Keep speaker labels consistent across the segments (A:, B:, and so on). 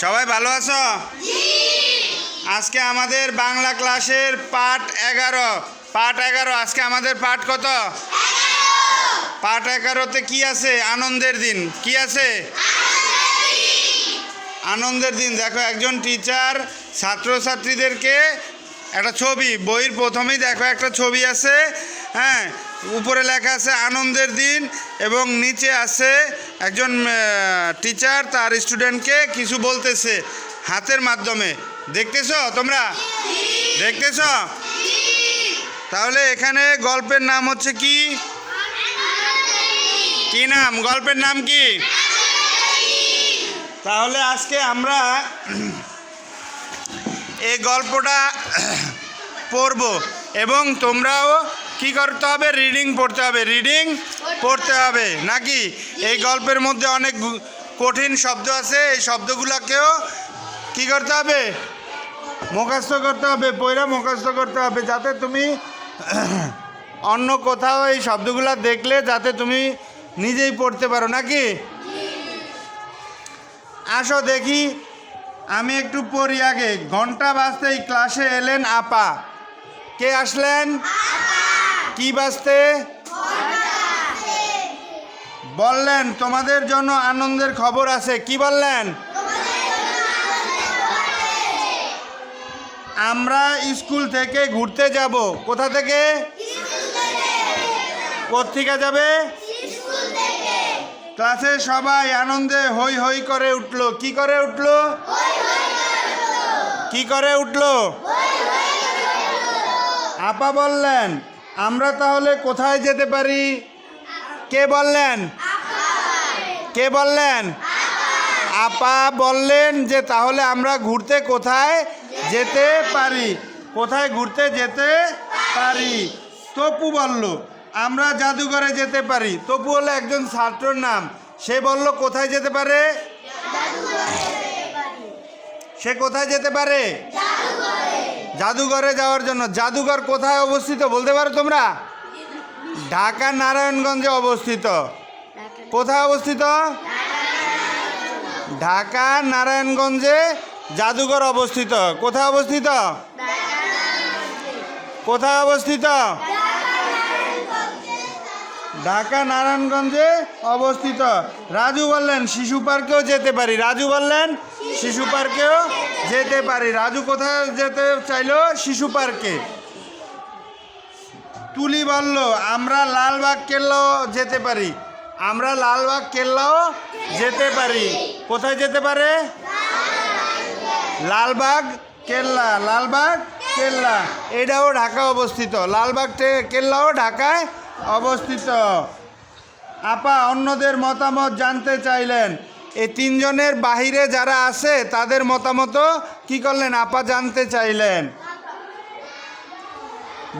A: সবাই ভালো আছো? আজকে আমাদের বাংলা ক্লাসের পাঠ এগারো। পাঠ এগারো, আজকে আমাদের পাঠ কত? পাঠ এগারোতে কি আছে? আনন্দের দিন। কি আছে? আনন্দের দিন। দেখো, একজন টিচার ছাত্রছাত্রীদেরকে একটা ছবি, বইয়ের প্রথমেই দেখো একটা ছবি আছে। হ্যাঁ উপরে লেখা আছে আনন্দের দিন এবং নিচে আছে একজন টিচার তার স্টুডেন্টকে কিছু বলতেছে হাতের মাধ্যমে। দেখতেছো তোমরা? দেখতেছ? তাহলে এখানে গল্পের নাম হচ্ছে কি? কি নাম? গল্পের নাম কি? তাহলে আজকে আমরা এই গল্পটা পড়ব এবং তোমরাও কি করতে হবে? রিডিং পড়তে হবে। রিডিং পড়তে হবে। নাকি? এই গল্পের মধ্যে অনেক কঠিন শব্দ আছে। এই শব্দগুলোকেও কি করতে হবে? মুখস্থ করতে হবে। পয়রা মুখস্থ করতে হবে। যাতে তুমি অন্য কোথাও এই শব্দগুলো দেখলে যাতে তুমি নিজেই পড়তে পারো। নাকি? আসো দেখি। আমি একটু পড়ি আগে। ঘণ্টা বাজতেই ক্লাসে এলেন আপা। কে আসলেন? কি বাজতে? বললেন, তোমাদের জন্য আনন্দের খবর আছে। কি বললেন? আমরা স্কুল থেকে ঘুরতে যাব। কোথা থেকে? পত্রিকা যাবে? ক্লাসে সবাই আনন্দে হই হই করে উঠল। কি করে উঠল? কি করে উঠল? আপা বললেন আমরা তাহলে কোথায় যেতে পারি? কে বললেন? কে বললেন? আপা বললেন যে তাহলে আমরা ঘুরতে কোথায় যেতে পারি? কোথায় ঘুরতে যেতে পারি? তপু বলল আমরা জাদুঘরে যেতে পারি। তপু হলো একজন ছাত্রর নাম। সে বলল কোথায় যেতে পারে? সে কোথায় যেতে পারে? জাদুঘরে যাওয়ার জন্য। জাদুঘর কোথায় অবস্থিত বলতে পারো তোমরা? ঢাকা, নারায়ণগঞ্জে অবস্থিত। কোথায় অবস্থিত? ঢাকা, নারায়ণগঞ্জে জাদুঘর অবস্থিত। কোথায় অবস্থিত? কোথায় অবস্থিত? ঢাকা, নারায়ণগঞ্জে অবস্থিত। রাজু বললেন, শিশু পার্কেও যেতে পারি। রাজু বললেন, শিশু পার্কেও যেতে পারি। রাজু কোথায় যেতে চাইলো? শিশু পার্কে। তুলি বলল, আমরা লালবাগ কেল্লাও যেতে পারি। আমরা লালবাগ কেল্লাও যেতে পারি। কোথায় যেতে পারে? লালবাগ কেল্লা লালবাগ কেল্লা। এটাও ঢাকা অবস্থিত। লালবাগ কেল্লাও ঢাকায় অবস্থিত। আপা, অন্যদের মতামত জানতে চাইলেন। এই তিনজনের বাহিরে যারা আছে, তাদের মতামত কি করলেন? আপা জানতে চাইলেন।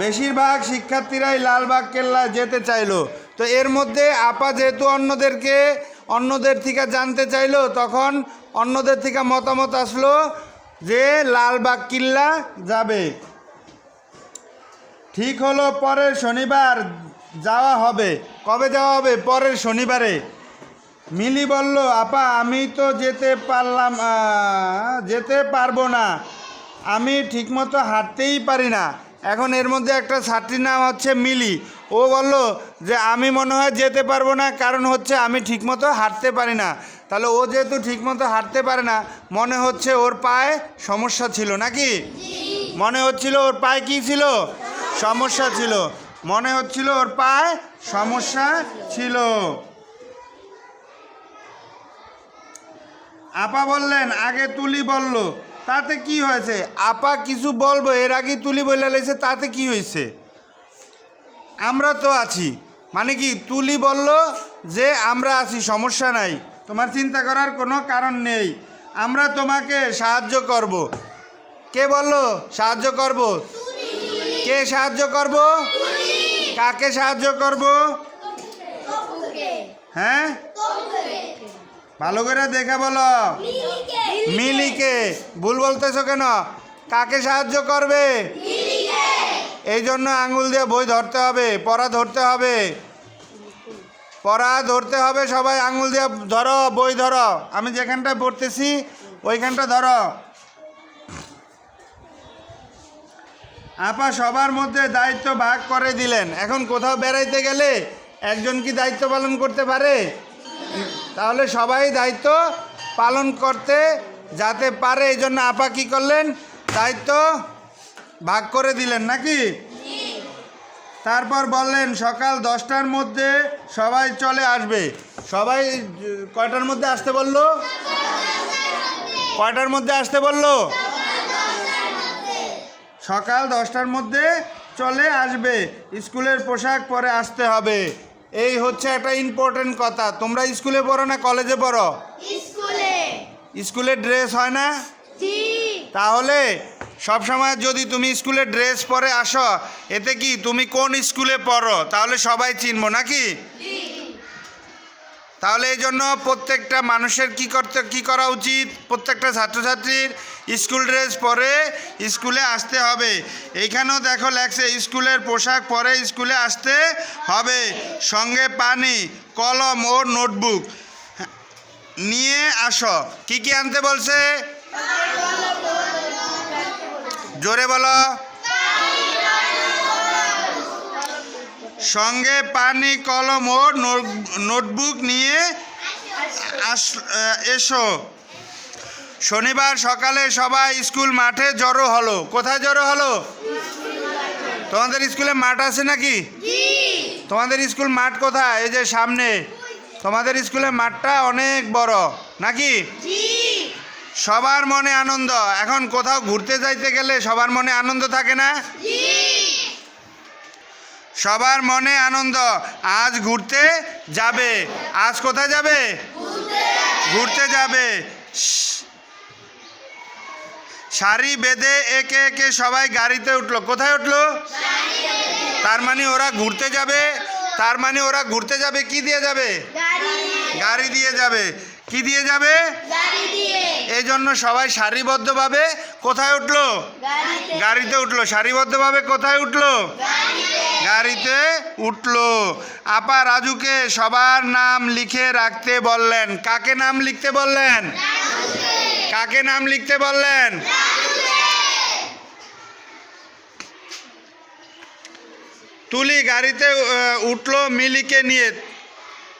A: বেশিরভাগ শিক্ষার্থীরাই লালবাগ কেল্লা যেতে চাইলো। তো এর মধ্যে আপা যেহেতু অন্যদেরকে, অন্যদের থেকে জানতে চাইলো, তখন অন্যদের থেকে মতামত আসলো যে লালবাগ কিল্লা যাবে। ঠিক হলো, পরের শনিবার যাওয়া হবে। কবে যাওয়া হবে? পরের শনিবারে। মিলি বলল, আপা, আমি তো যেতে পারলাম যেতে পারব না। আমি ঠিকমতো হাঁটতেই পারি না। এখন এর মধ্যে একটা ছাত্রীর নাম হচ্ছে মিলি। ও বলল যে, আমি মনে হয় যেতে পারব না, কারণ হচ্ছে আমি ঠিকমতো হাঁটতে পারি না। তাহলে ও যেহেতু ঠিকমতো হাঁটতে পারে না, মনে হচ্ছে ওর পায়ে সমস্যা ছিল নাকি? মনে হচ্ছিল ওর পায়ে কি ছিল? সমস্যা ছিল। মনে হচ্ছিল ওর পায়ে সমস্যা ছিল। আপা বললেন আগে তুলি বলল। তাতে কি হয়েছে? আপা কিছু বলব এর আগে তুলি বলে লেছে তাতে কি হয়েছে? আমরা তো আছি। মানে কি তুলি বলল যে আমরা আছি সমস্যা নাই। তোমার চিন্তা করার কোনো কারণ নেই। আমরা তোমাকে সাহায্য করব। কে বলল সাহায্য করব? কে সাহায্য করব? কাকে সাহায্য করব? হ্যাঁ? ভালো করে দেখে বলো। মিলিকে। ভুল বলতেছো কেন? কাকে সাহায্য করবে? এই জন্য আঙুল দিয়ে বই ধরতে হবে পড়া ধরতে হবে। পড়া ধরতে হবে সবাই আঙুল দিয়ে ধরো বই ধরো। আমি যেখানটায় পড়তেছি ওইখানটা ধরো। আপা সবার মধ্যে দায়িত্ব ভাগ করে দিলেন। এখন কোথাও বেড়াইতে গেলে একজন কি দায়িত্ব পালন করতে পারে? তাহলে সবাই দায়িত্ব পালন করতে যাতে পারে এই জন্য আপা কি করলেন? দায়িত্ব ভাগ করে দিলেন নাকি? তারপর বললেন, সকাল দশটার মধ্যে সবাই চলে আসবে। সবাই কয়টার মধ্যে আসতে বলল? কয়টার মধ্যে আসতে বলল? সকাল দশটার মধ্যে চলে আসবে। স্কুলের পোশাক পরে আসতে হবে। এই হচ্ছে একটা ইম্পর্টেন্ট কথা। তোমরা স্কুলে পড়ো না কলেজে পড়ো?
B: স্কুলে।
A: স্কুলে ড্রেস হয় না? তাহলে সব সময় যদি তুমি স্কুলে ড্রেস পরে আসো এতে কি তুমি কোন স্কুলে পড়ো? তাহলে সবাই চিনব নাকি? তাহলে এই জন্য প্রত্যেকটা মানুষের কি করতে কি করা উচিত? প্রত্যেকটা ছাত্রছাত্রীর স্কুল ড্রেস পরে স্কুলে আসতে হবে। এইখানেও দেখো লেখছে, স্কুলের পোশাক পরে স্কুলে আসতে হবে। সঙ্গে পানি, কলম ও নোটবুক। নিয়ে আসো। কি কি আনতে বলছে? জোরে বলো। সঙ্গে পানি, কলম ও নোটবুক নিয়ে আস, এসো। শনিবার সকালে সবাই স্কুল মাঠে জড়ো হলো। কোথায় জড়ো হলো? তোমাদের স্কুলে মাঠ আছে নাকি? তোমাদের স্কুল মাঠ কোথায়? এই যে সামনে। তোমাদের স্কুলের মাঠটা অনেক বড় নাকি? সবার মনে আনন্দ। এখন কোথাও ঘুরতে যাইতে গেলে সবার মনে আনন্দ থাকে না? সবার মনে আনন্দ আজ ঘুরতে যাবে। আজ কোথায় যাবে। ঘুরতে যাবে। সারি বেঁধে একে একে সবাই গাড়িতে উঠল। কোথায় উঠল? তার মানে ওরা ঘুরতে যাবে। তার মানে ওরা ঘুরতে যাবে কি দিয়ে যাবে?
B: গাড়ি
A: দিয়ে যাবে। কি দিয়ে যাবে? এই জন্য সবাই সারিবদ্ধভাবে কোথায় উঠল?
B: গাড়িতে
A: উঠল। সারিবদ্ধভাবে কোথায় উঠল?
B: গাড়িতে
A: উঠল। আপা রাজুকে সবার নাম লিখে রাখতে বললেন। কাকে নাম লিখতে বললেন? কাকে নাম লিখতে বললেন? তুলি গাড়িতে উঠল মিলিকে নিয়ে।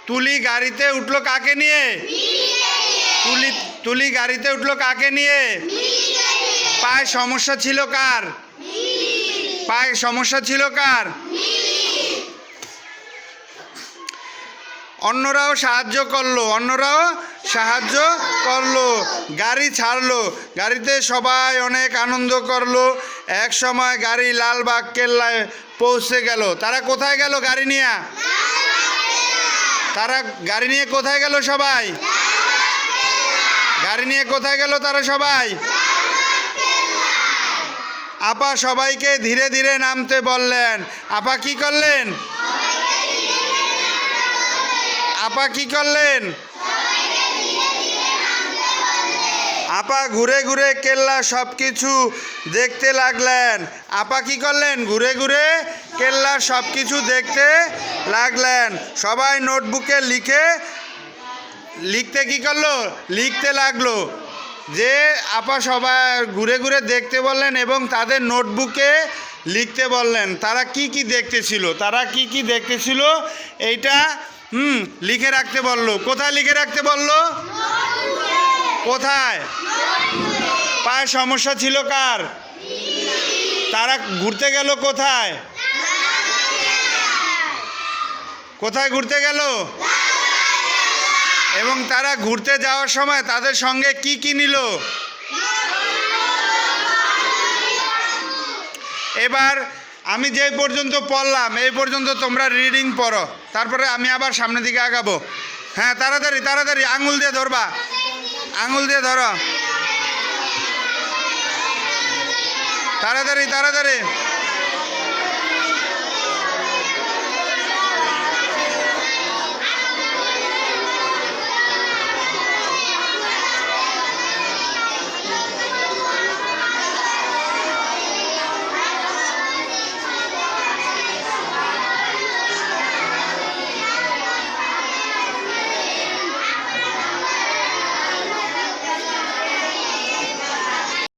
A: তুলি গাড়িতে উঠল কাকে নিয়ে? তুলি তুলি গাড়িতে উঠল কাকে নিয়ে? পায়ে সমস্যা ছিল কার? পায়ে সমস্যা ছিল কার? অন্যরাও সাহায্য করল, অন্যরাও সাহায্য করল, গাড়ি ছাড়লো, গাড়িতে সবাই অনেক আনন্দ করল। এক সময় গাড়ি লালবাগ কেল্লায় পৌঁছে গেল। তারা কোথায় গেল গাড়ি নিয়ে? তারা গাড়ি নিয়ে কোথায় গেল সবাই? গাড়ি নিয়ে কোথায় গেল তারা সবাই? আপা সবাইকে ধীরে ধীরে নামতে বললেন, আপা কি করলেন? আপা কি করলেন? আপা ঘুরে ঘুরে কেল্লা সব কিছু দেখতে লাগলেন। আপা কি করলেন? ঘুরে ঘুরে কেল্লা সব কিছু দেখতে লাগলেন। সবাই নোটবুকে লিখে লিখতে কি করল? লিখতে লাগল যে, আপা সবাই ঘুরে ঘুরে দেখতে বললেন এবং তাদের নোটবুকে লিখতে বললেন। তারা কি কি দেখতেছিল? তারা কি কি দেখতেছিল? এইটা, হুম, লিখে রাখতে বলল। কোথায় লিখে রাখতে বলল? কোথায়? পায়ে সমস্যা ছিল কার? তারা ঘুরতে গেল কোথায়? কোথায় ঘুরতে গেল? এবং তারা ঘুরতে যাওয়ার সময় তাদের সঙ্গে কি কি নিল? এবার আমি যে পর্যন্ত পড়লাম, এই পর্যন্ত তোমরা রিডিং পড়ো। তারপরে আমি আবার সামনের দিকে আগাবো। হ্যাঁ তাড়াতাড়ি তাড়াতাড়ি, আঙুল দিয়ে ধরবা। আঙুল দিয়ে ধরো। তাড়াতাড়ি তাড়াতাড়ি।